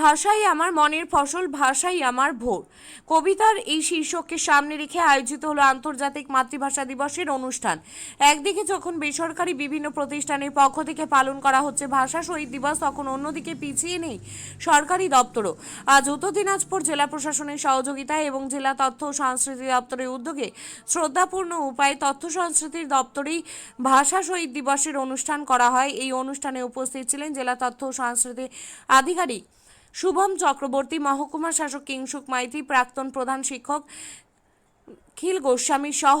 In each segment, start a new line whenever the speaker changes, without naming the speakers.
ভাষাই আমার মনের ফসল, ভাষাই আমার ভোর। কবিতার এই শীর্ষককে সামনে রেখে আয়োজিত হলো আন্তর্জাতিক মাতৃভাষা দিবসের অনুষ্ঠান। একদিকে যখন বেসরকারি বিভিন্ন প্রতিষ্ঠানের পক্ষ থেকে পালন করা হচ্ছে ভাষা শহীদ দিবস, তখন অন্যদিকে পিছিয়ে নেই সরকারি দপ্তরও। আজ উত্তর দিনাজপুর জেলা প্রশাসনের সহযোগিতায় এবং জেলা তথ্য ও সংস্কৃতি দপ্তরের উদ্যোগে শ্রদ্ধাপূর্ণ উপায়ে তথ্য সংস্কৃতির দপ্তরেই ভাষা শহীদ দিবসের অনুষ্ঠান করা হয়। এই অনুষ্ঠানে উপস্থিত ছিলেন জেলা তথ্য ও সংস্কৃতি আধিকারিক শুভম চক্রবর্তী মহকুমা শাসক কিংসুক মাইতি, প্রাক্তন প্রধান শিক্ষক খিল গোস্বামী সহ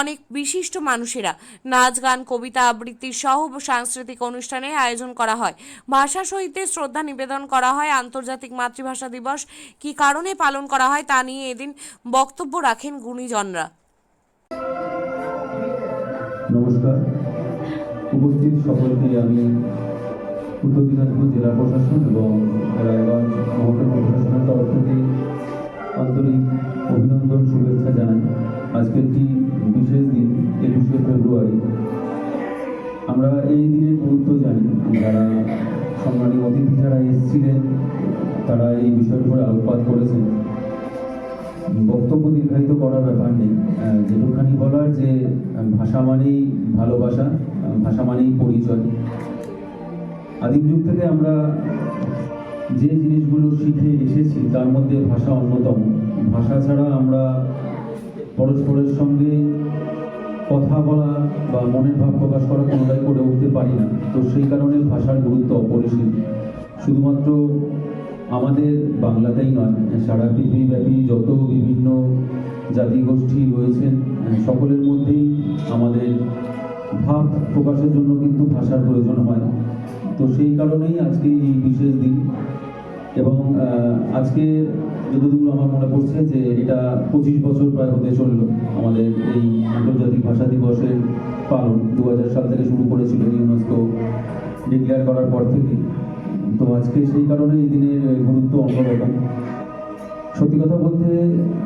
অনেক বিশিষ্ট মানুষেরা নাচ, গান, কবিতা আবৃত্তি সহ সাংস্কৃতিক অনুষ্ঠানে আয়োজন করা হয়। ভাষা শহীদদের শ্রদ্ধা নিবেদন করা হয়। আন্তর্জাতিক মাতৃভাষা দিবস কী কারণে পালন করা হয় তা নিয়ে এদিন বক্তব্য রাখেন গুণীজনরা।
নমস্কার। উপস্থিত সকলকে আমি উত্তর দিনাজপুর জেলা প্রশাসন এবং রায়গঞ্জ মহকুমা প্রশাসনের তরফ থেকে আন্তরিক অভিনন্দন শুভেচ্ছা জানাই। আজকে একটি বিশেষ দিন একুশে ফেব্রুয়ারি। আমরা এই দিনের গুরুত্ব জানি। যারা সম্মানী অতিথি যারা এসেছিলেন তারা এই বিষয়ের উপরে আলোকপাত করেছেন। বক্তব্য দীর্ঘায়িত করার ব্যাপার নেই। আহ, যেটুকখানি বলার যে ভাষা মানেই ভালোবাসা ভাষা মানেই পরিচয়। আদিম যুগ থেকে আমরা যে জিনিসগুলো শিখে এসেছি, তার মধ্যে ভাষা অন্যতম। ভাষা ছাড়া আমরা পরস্পরের সঙ্গে কথা বলা বা মনের ভাব প্রকাশ করা কোনোটাই করে উঠতে পারি না। তো সেই কারণে ভাষার গুরুত্ব অপরিসীম। শুধুমাত্র আমাদের বাংলাতেই নয়, সারা পৃথিবীব্যাপী যত বিভিন্ন জাতিগোষ্ঠী রয়েছেন, সকলের মধ্যেই আমাদের ভাব প্রকাশের জন্য কিন্তু ভাষার প্রয়োজন হয়। তো সেই কারণেই আজকে এই বিশেষ দিন। এবং আজকে যতদূর আমার মনে পড়ছে যে এটা পঁচিশ বছর প্রায় হতে চলল আমাদের এই আন্তর্জাতিক ভাষা দিবসের পালন। দু হাজার সাল থেকে শুরু করেছিল ইউনেস্কো ডিক্লেয়ার করার পর থেকে। তো আজকে সেই কারণে এই দিনের গুরুত্ব অন্যরকম। সত্যি কথা বলতে,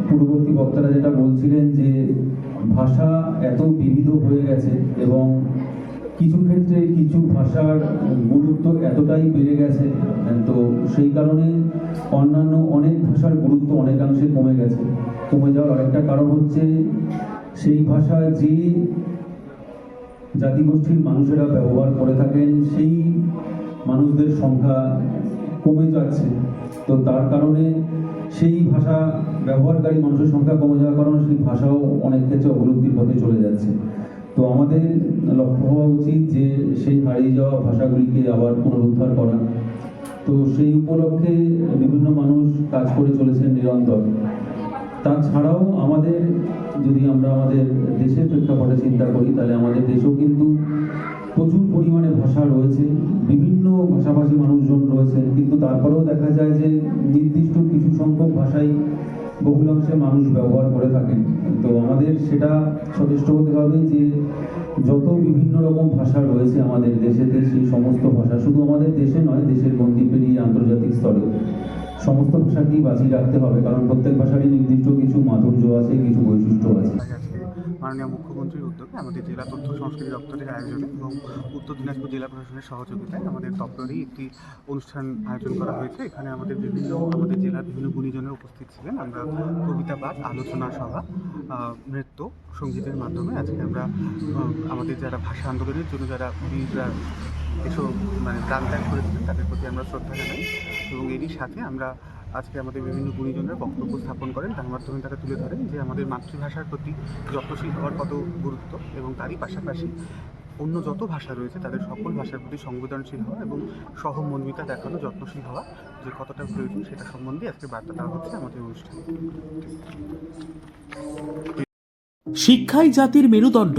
পূর্ববর্তী বক্তারা যেটা বলছিলেন যে ভাষা এত বিবিধ হয়ে গেছে এবং কিছু ক্ষেত্রে কিছু ভাষার গুরুত্ব এতটাই বেড়ে গেছে তো সেই কারণে অন্যান্য অনেক ভাষার গুরুত্ব অনেকাংশে কমে গেছে। কমে যাওয়ার আরেকটা কারণ হচ্ছে সেই ভাষা যে জাতিগোষ্ঠীর মানুষেরা ব্যবহার করে থাকেন, সেই মানুষদের সংখ্যা কমে যাচ্ছে। তো তার কারণে সেই ভাষা ব্যবহারকারী মানুষের সংখ্যা কমে যাওয়ার কারণে সেই ভাষাও অনেক ক্ষেত্রে অবলুপ্তির পথে চলে যাচ্ছে। তো আমাদের লক্ষ্য হওয়া উচিত যে সেই হারিয়ে যাওয়া ভাষাগুলিকে আবার পুনরুদ্ধার করা। তো সেই উপলক্ষে বিভিন্ন মানুষ কাজ করে চলেছেন নিরন্তর। তাছাড়াও আমাদের, যদি আমরা আমাদের দেশের প্রেক্ষাপটে চিন্তা করি, তাহলে আমাদের দেশেও কিন্তু প্রচুর পরিমাণে ভাষা রয়েছে, বিভিন্ন ভাষাভাষী মানুষজন রয়েছেন, কিন্তু তারপরেও দেখা যায় যে নির্দিষ্ট কিছু সংখ্যক ভাষাই বহুলাংশে মানুষ ব্যবহার করে থাকেন। তো আমাদের সেটা সচেষ্ট হতে হবে যে যত বিভিন্ন রকম ভাষা রয়েছে আমাদের দেশেতে, সেই সমস্ত ভাষা শুধু আমাদের দেশে নয়, দেশের গণ্ডি পেরিয়ে আন্তর্জাতিক স্তরে সমস্ত ভাষাকেই বাঁচিয়ে রাখতে হবে, কারণ প্রত্যেক ভাষারই নির্দিষ্ট কিছু মাধুর্য আছে, কিছু বৈশিষ্ট্য আছে।
মাননীয় মুখ্যমন্ত্রীর উদ্যোগে আমাদের জেলা তথ্য সংস্কৃতি দপ্তরের আয়োজনে এবং উত্তর দিনাজপুর জেলা প্রশাসনের সহযোগিতায় আমাদের দপ্তরেই একটি অনুষ্ঠান আয়োজন করা হয়েছে। এখানে আমাদের বিভিন্ন, আমাদের জেলার বিভিন্ন গুণীজনের উপস্থিত ছিলেন। আমরা কবিতা পাঠ, আলোচনা সভা নৃত্য, সঙ্গীতের মাধ্যমে আজকে আমরা আমাদের যারা ভাষা আন্দোলনের জন্য যারা বীররা এসব মানে প্রাণ ত্যাগ করেছিলেন, তাদের প্রতি আমরা শ্রদ্ধা জানাই এবং এরই সাথে আমরা আজকে আমাদের বিভিন্ন গুণীজনরা বক্তব্য স্থাপন করেন, তার মাধ্যমে তারা তুলে ধরেন যে আমাদের মাতৃভাষার প্রতি যত্নশীল হওয়ার কত গুরুত্ব এবং তারই পাশাপাশি অন্য যত ভাষা রয়েছে, তাদের সকল ভাষার প্রতি সংবেদনশীল হওয়া এবং সহমর্মিতা দেখানো, যত্নশীল হওয়া যে কতটা প্রয়োজন সেটা সম্বন্ধে আজকে বার্তা দেওয়া হচ্ছে আমাদের অনুষ্ঠানে।
শিক্ষাই জাতির মেরুদণ্ড।